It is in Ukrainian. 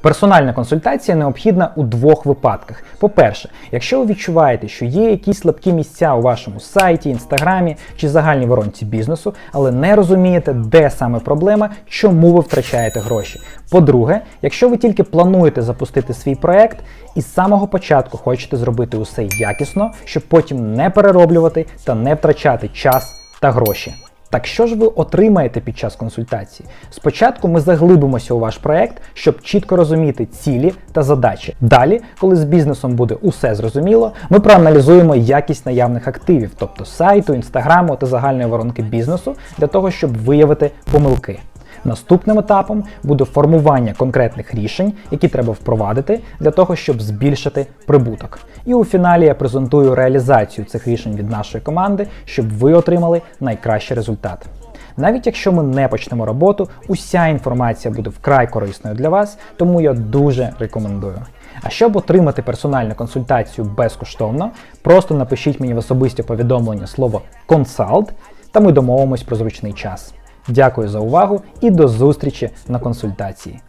Персональна консультація необхідна у двох випадках. По-перше, якщо ви відчуваєте, що є якісь слабкі місця у вашому сайті, інстаграмі чи загальній воронці бізнесу, але не розумієте, де саме проблема, чому ви втрачаєте гроші. По-друге, якщо ви тільки плануєте запустити свій проект і з самого початку хочете зробити усе якісно, щоб потім не перероблювати та не втрачати час та гроші. Так що ж ви отримаєте під час консультації? Спочатку ми заглибимося у ваш проект, щоб чітко розуміти цілі та задачі. Далі, коли з бізнесом буде усе зрозуміло, ми проаналізуємо якість наявних активів, тобто сайту, інстаграму та загальної воронки бізнесу, для того, щоб виявити помилки. Наступним етапом буде формування конкретних рішень, які треба впровадити для того, щоб збільшити прибуток. І у фіналі я презентую реалізацію цих рішень від нашої команди, щоб ви отримали найкращий результат. Навіть якщо ми не почнемо роботу, уся інформація буде вкрай корисною для вас, тому я дуже рекомендую. А щоб отримати персональну консультацію безкоштовно, просто напишіть мені в особисті повідомлення слово консалт, та ми домовимось про зручний час. Дякую за увагу і до зустрічі на консультації.